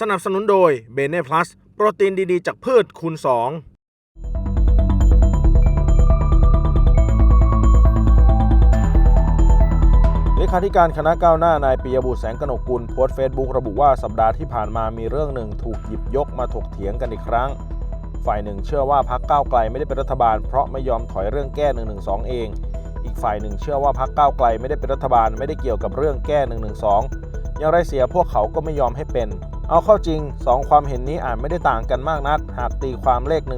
สนับสนุนโดยเบเน่พลัสโปรตีนดีๆ จากพืชคูณ2เลขาธิการคณะก้าวหน้านายปิยบุตรแสงกนกกุลโพสต์เฟซบุ๊กระบุว่าสัปดาห์ที่ผ่านมามีเรื่องหนึ่งถูกหยิบยกมาถกเถียงกันอีกครั้ง ฝ่ายหนึ่งเชื่อว่าพักก้าวไกลไม่ได้เป็นรัฐบาล เพราะไม่ยอมถอยเรื่องแก้1นึเอง อีกฝ่ายหนึ่งเชื่อว่าพักก้าวไกลไม่ได้เป็นรัฐบาลไม่ได้เกี่ยวกับเรื่องแก้1นึอย่างไรเสียพวกเขาก็ไม่ยอมให้เป็น เอาเข้าจริงสองความเห็นนี้อาจไม่ได้ต่างกันมากนัก หากตีความเลข1นึ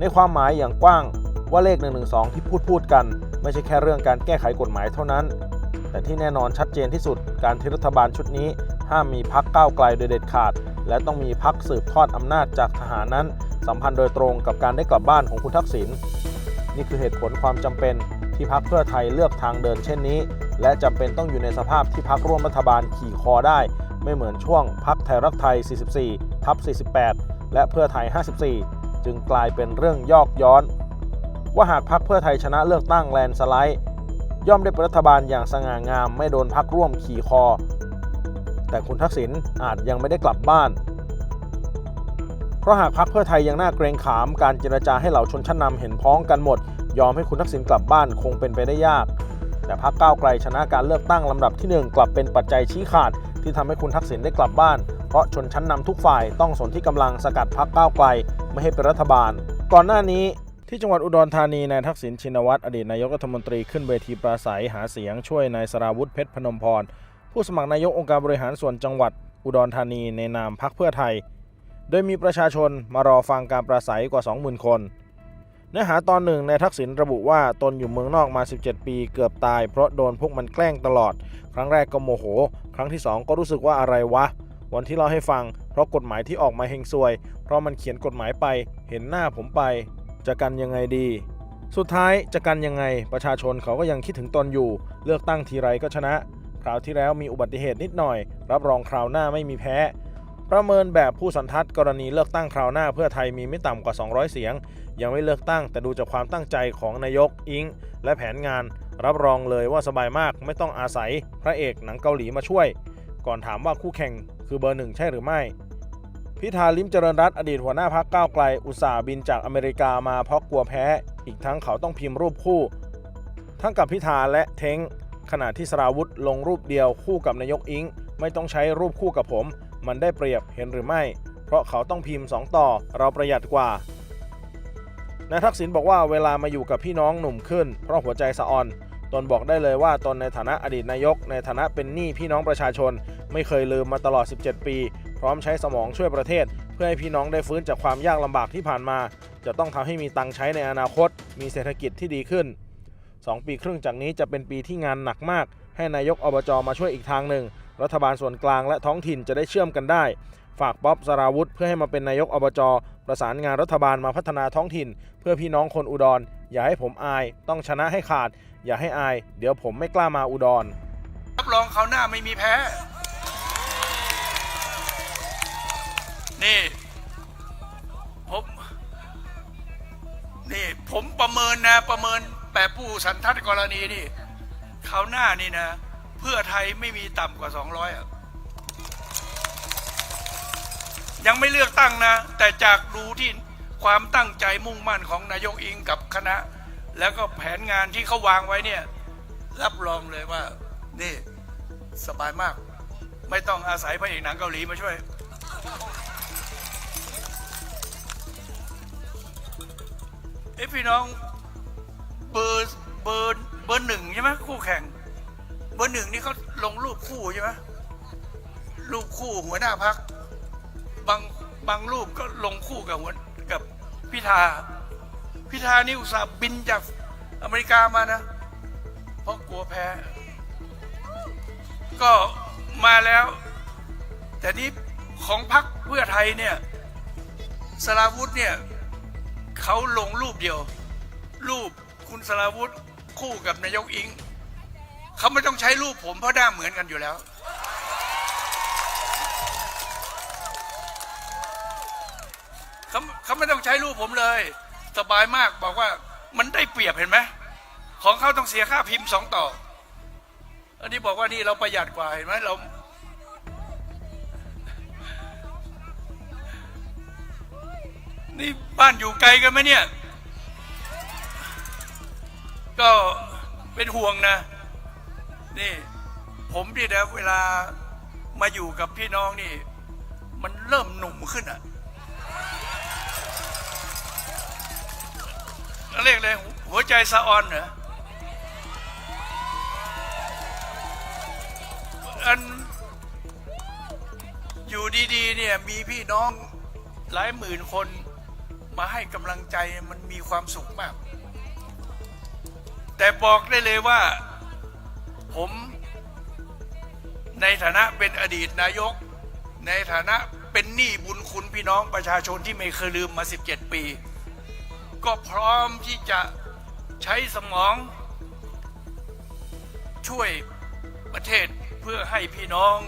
ในความหมายอย่างกว้างว่าเลข1นึที่พูดพูดกัน ไม่ใช่แค่เรื่องการแก้ไขกฎหมายเท่านั้น แต่ที่แน่นอนชัดเจนที่สุด การที่รัฐบาลชุดนี้ ห้ามมีพักก้าวไกลโดยเด็ดขาด และต้องมีพักสืบทอดอำนาจจากทหารนั้น สัมพันธ์โดยตรงกับการได้กลับบ้านของคุณทักษิณนี่คือเหตุผลความจำเป็นที่พักเพื่อไทยเลือกทางเดินเช่นนี้ และจำเป็นต้องอยู่ในสภาพที่พักร่วมรัฐบาลขี่คอได้ ไม่เหมือนช่วงพักไทยรักไทย 44 ทับ 48 และเพื่อไทย 54 จึงกลายเป็นเรื่องยอกย้อน ว่าหากพักเพื่อไทยชนะเลือกตั้งแลนด์สไลด์ย่อมได้เป็นรัฐบาลอย่างสง่างามไม่โดนพักร่วมขี่คอ แต่คุณทักษิณอาจยังไม่ได้กลับบ้าน เพราะหากพักเพื่อไทยยังน่าเกรงขามการเจรจาให้เหล่าชนชั้นนำเห็นพ้องกันหมด ยอมให้คุณทักษิณกลับบ้านคงเป็นไปได้ยาก แต่พักก้าวไกลชนะการเลือกตั้งลำดับที่หนึ่งกลับเป็นปัจจัยชี้ขาด ที่ทำให้คุณทักษิณได้กลับบ้าน เพราะชนชั้นนำทุกฝ่ายต้องสนที่กำลังสกัดพักก้าวไกลไม่ให้เป็นรัฐบาล ก่อนหน้านี้ที่จังหวัดอุดรธานีนายทักษิณชินวัตรอดีตนายกรัฐมนตรีขึ้นเวทีปราศัยหาเสียงช่วยนายสราวุธเพชรพนมพรผู้สมัครนายกองค์การบริหารส่วนจังหวัดอุดรธานีในนามพักเพื่อไทย โดยมีประชาชนมารอฟังการปราศัยกว่า 20,000 คน เนื้อหาตอนหนึ่งนายทักษิณระบุว่าตนอยู่เมืองนอกมา 17 ปีเกือบตายเพราะโดนพวกมันแกล้งตลอด ครั้งแรกก็โมโห ครั้งที่สองก็รู้สึกว่าอะไรวะ วันที่เล่าให้ฟัง เพราะกฎหมายที่ออกมาเฮงซวย เพราะมันเขียนกฎหมายไป เห็นหน้าผมไป จะกันยังไงดี สุดท้ายจะกันยังไง ประชาชนเขาก็ยังคิดถึงตนอยู่ เลือกตั้งทีไรก็ชนะ คราวที่แล้วมีอุบัติเหตุนิดหน่อย รับรองคราวหน้าไม่มีแพ้ประเมินแบบผู้สันทัดกรณีเลือกตั้งคราวหน้าเพื่อไทยมีไม่ต่ำกว่า 200 เสียง ยังไม่เลือกตั้งแต่ดูจากความตั้งใจของนายกอิง และแผนงาน รับรองเลยว่าสบายมากไม่ต้องอาศัยพระเอกหนังเกาหลีมาช่วย ก่อนถามว่าคู่แข่งคือเบอร์หนึ่งใช่หรือไม่ พิธาลิมเจริญรัตอดีตหัวหน้าพักก้าวไกล อุตส่าห์บินจากอเมริกามาเพราะกลัวแพ้ อีกทั้งเขาต้องพิมพ์รูปคู่ ทั้งกับพิธาและเทงขณะที่สราวุธลงรูปเดียวคู่กับนายกอิง ไม่ต้องใช้รูปคู่กับผม มันได้เปรียบเห็นหรือไม่ เพราะเขาต้องพิมพ์ 2 ต่อ เราประหยัดกว่านายทักษิณบอกว่าเวลามาอยู่กับพี่น้องหนุ่มขึ้น เพราะหัวใจสะออน ตนบอกได้เลยว่าตนในฐานะอดีตนายก ในฐานะเป็นหนี้พี่น้องประชาชน ไม่เคยลืมมาตลอด 17 ปี พร้อมใช้สมองช่วยประเทศ เพื่อให้พี่น้องได้ฟื้นจากความยากลำบากที่ผ่านมา จะต้องทำให้มีตังใช้ในอนาคต มีเศรษฐกิจที่ดีขึ้น 2 ปีครึ่งจากนี้จะเป็นปีที่งานหนักมาก ให้นายกอบจมาช่วยอีกทางหนึ่ง รัฐบาลส่วนกลางและท้องถิ่นจะได้เชื่อมกันได้ ฝากป๊อบสราวุธเพื่อให้มาเป็นนายกอบจประสานงานรัฐบาลมาพัฒนาท้องถิ่น เพื่อพี่น้องคนอุดร อย่าให้ผมอาย ต้องชนะให้ขาด อย่าให้อาย เดี๋ยวผมไม่กล้ามาอุดรรับรองเขาหน้าไม่มีแพ้ นี่ ผม นี่ ผมประเมินนะประเมินแบบผู้สันทัดกรณีนี่เขาหน้านี่นะ เพื่อไทยไม่มีต่ำกว่า200อะ ยังไม่เลือกตั้งนะ แต่จากดูที่ความตั้งใจมุ่งมั่นของนายกอิงกับคณะ แล้วก็แผนงานที่เขาวางไว้เนี่ย รับรองเลยว่า นี่สบายมาก ไม่ต้องอาศัยพระเอกหนังเกาหลีมาช่วย เอ้พี่น้องเบอร์เบอร์เบอร์หนึ่งใช่ไหมคู่แข่ง เบอร์หนึ่งนี่เขาลงรูปคู่ใช่ไหมรูปคู่หัวหน้าพัก บางบางรูปก็ลงคู่กับหัวกับพิธาพิธานี่อุตส่าห์บินจากอเมริกามานะ เพราะกลัวแพ้ ก็มาแล้ว แต่นี้ของพรรคเพื่อไทยเนี่ยสราวุธเนี่ยเขาลงรูปเดียว รูปคุณสราวุธคู่กับนายกอิงเขาไม่ต้องใช้รูปผมเพราะหน้าเหมือนกันอยู่แล้ว เขาเขาไม่ต้องใช้รูปผมเลย สบายมากบอกว่ามันได้เปรียบเห็นไหมของเขาต้องเสียค่าพิมพ์สองต่อ อันนี้บอกว่านี่เราประหยัดกว่าเห็นไหมเรานี่บ้านอยู่ไกลกันไหมเนี่ย ก็เป็นห่วงนะ นี่ ผมที่นะเวลามาอยู่กับพี่น้องนี่ มันเริ่มหนุ่มขึ้นอะ่ะ เรียกเลยหัวใจสะออนเหรออันอยู่ดีๆเนี่ยมีพี่น้องหลายหมื่นคนมาให้กำลังใจมันมีความสุขมาก แต่บอกได้เลยว่าผมในฐานะเป็นอดีตนายก ในฐานะเป็นหนี้บุญคุณพี่น้องประชาชนที่ไม่เคยลืมมา 17 ปี ก็พร้อมที่จะใช้สมอง ช่วยประเทศเพื่อให้พี่น้อง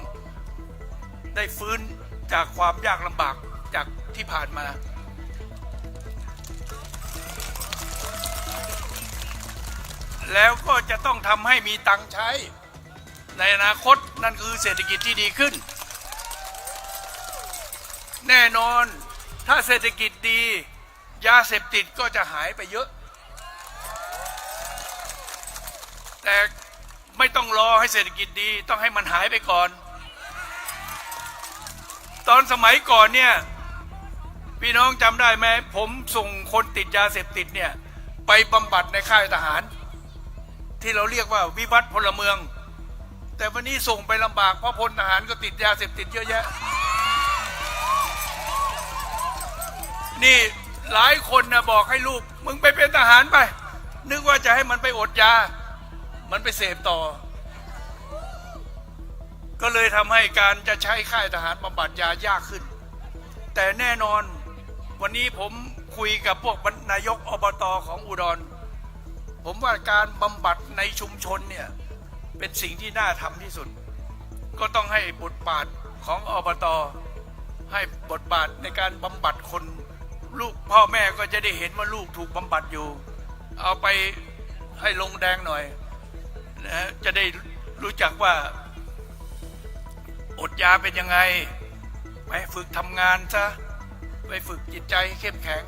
ได้ฟื้นจากความยากลำบากจากที่ผ่านมา แล้วก็จะต้องทำให้มีตังค์ใช้ ในอนาคตนั่นคือเศรษฐกิจที่ดีขึ้น แน่นอนถ้าเศรษฐกิจดี ยาเสพติดก็จะหายไปเยอะ แต่ไม่ต้องรอให้เศรษฐกิจดี ต้องให้มันหายไปก่อน ตอนสมัยก่อนเนี่ย พี่น้องจำได้ไหมผมส่งคนติดยาเสพติดเนี่ย ไปบำบัดในค่ายทหาร ที่เราเรียกว่าวิวัฒน์พลเมือง แต่วันนี้ส่งไปลำบากเพราะพลทหารก็ติดยาเสพติดเยอะแยะนี่ หลายคนนะบอกให้ลูก มึงไปเป็นทหารไป นึกว่าจะให้มันไปอดยา มันไปเสพต่อ ก็เลยทำให้การจะใช้ค่ายทหารบำบัดยายากขึ้น แต่แน่นอนวันนี้ผมคุยกับพวกนายกอบตของอุดร ผมว่าการบำบัดในชุมชนเนี่ย เป็นสิ่งที่น่าทำที่สุด ก็ต้องให้บทบาทของอบต ให้บทบาทในการบำบัดคน ลูกพ่อแม่ก็จะได้เห็นว่าลูกถูกบำบัดอยู่ เอาไปให้ลงแดงหน่อยนะฮะจะได้รู้จักว่า อดยาเป็นยังไง ไปฝึกทำงานซะไปฝึกจิตใจให้เข้มแข็ง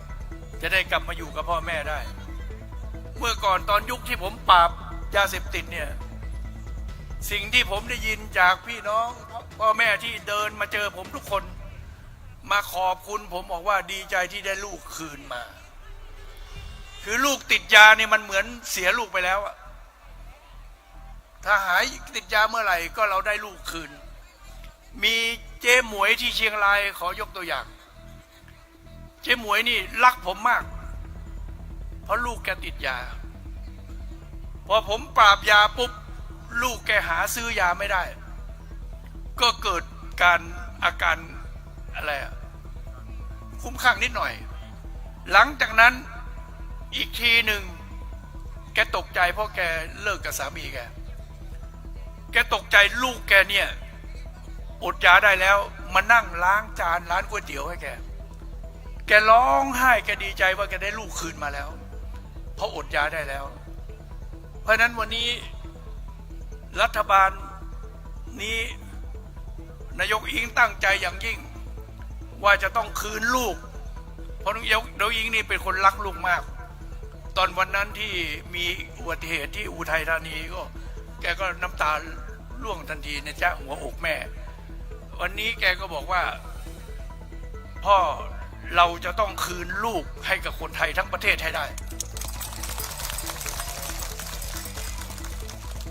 จะได้กลับมาอยู่กับพ่อแม่ได้ เมื่อก่อนตอนยุคที่ผมปราบยาเสพติดเนี่ยสิ่งที่ผมได้ยินจากพี่น้องพ่อแม่ที่เดินมาเจอผมทุกคน มาขอบคุณผมบอกว่าดีใจที่ได้ลูกคืนมา คือลูกติดยาเนี่ยมันเหมือนเสียลูกไปแล้วอะถ้าหายติดยาเมื่อไหร่ก็เราได้ลูกคืน มีเจ๊หมวยที่เชียงรายขอยกตัวอย่าง เจ๊หมวยนี่รักผมมาก เพราะลูกแกติดยา พอผมปราบยาปุ๊บลูกแกหาซื้อยาไม่ได้ ก็เกิดการอาการ อะไรอะคุ้มข้างนิดหน่อย หลังจากนั้นอีกทีหนึ่งแกตกใจเพราะแกเลิกกับสามีแก แกตกใจลูกแกเนี่ยอดยาได้แล้วมานั่งล้างจานร้านก๋วยเตี๋ยวให้แก แกร้องไห้แกดีใจว่าแกได้ลูกคืนมาแล้ว เพราะอดยาได้แล้ว เพราะฉะนั้นวันนี้รัฐบาลนี้นายกอิงตั้งใจอย่างยิ่ง ว่าจะต้องคืนลูก เพราะนายกนายกอิงนี่เป็นคนรักลูกมาก ตอนวันนั้นที่มีอุบัติเหตุที่อุทัยธานีก็ แกก็น้ำตาร่วงทันทีนะจ๊ะหัวอกแม่ วันนี้แกก็บอกว่า พ่อเราจะต้องคืนลูกให้กับคนไทยทั้งประเทศให้ได้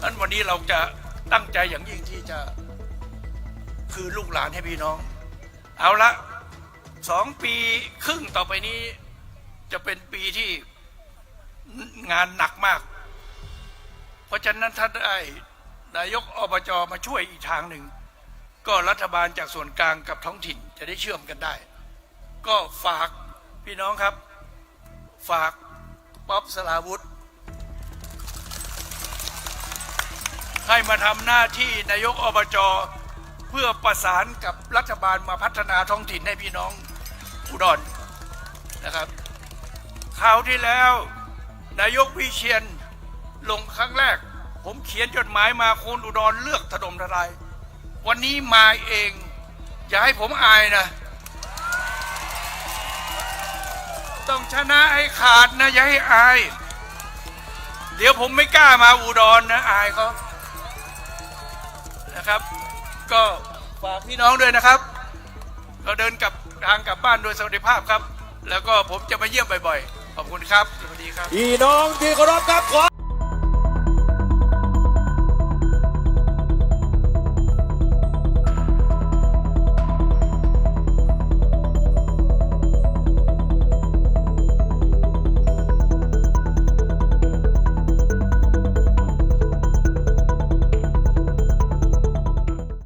นั้นวันนี้เราจะตั้งใจอย่างยิ่งที่จะคืนลูกหลานให้พี่น้อง เอาละ สองปีครึ่งต่อไปนี้จะเป็นปีที่งานหนักมาก เพราะฉะนั้นถ้านได้นายกอบจมาช่วยอีกทางหนึ่ง ก็รัฐบาลจากส่วนกลางกับท้องถิ่นจะได้เชื่อมกันได้ ก็ฝากพี่น้องครับ ฝากป๊อบสลาวุธ ให้มาทำหน้าที่นายกอบจเพื่อประสานกับรัฐบาลมาพัฒนาท้องถิ่นให้พี่น้อง อุดรนะครับคราวที่แล้ว นายกวิเชียนลงครั้งแรก ผมเขียนจดหมายมาคนอุดรเลือกถล่มทลายวันนี้มาเอง อย่าให้ผมอายนะ ต้องชนะให้ขาดนะ อย่าให้อาย เดี๋ยวผมไม่กล้ามาอุดรนะอายเขานะครับ ก็ฝากพี่น้องด้วยนะครับ เราเดินกับ ทางกลับบ้านโดยสวัสดิภาพครับ แล้วก็ผมจะมาเยี่ยมบ่อยๆ ขอบคุณครับ สวัสดีครับ พี่น้องที่เคารพครับขอ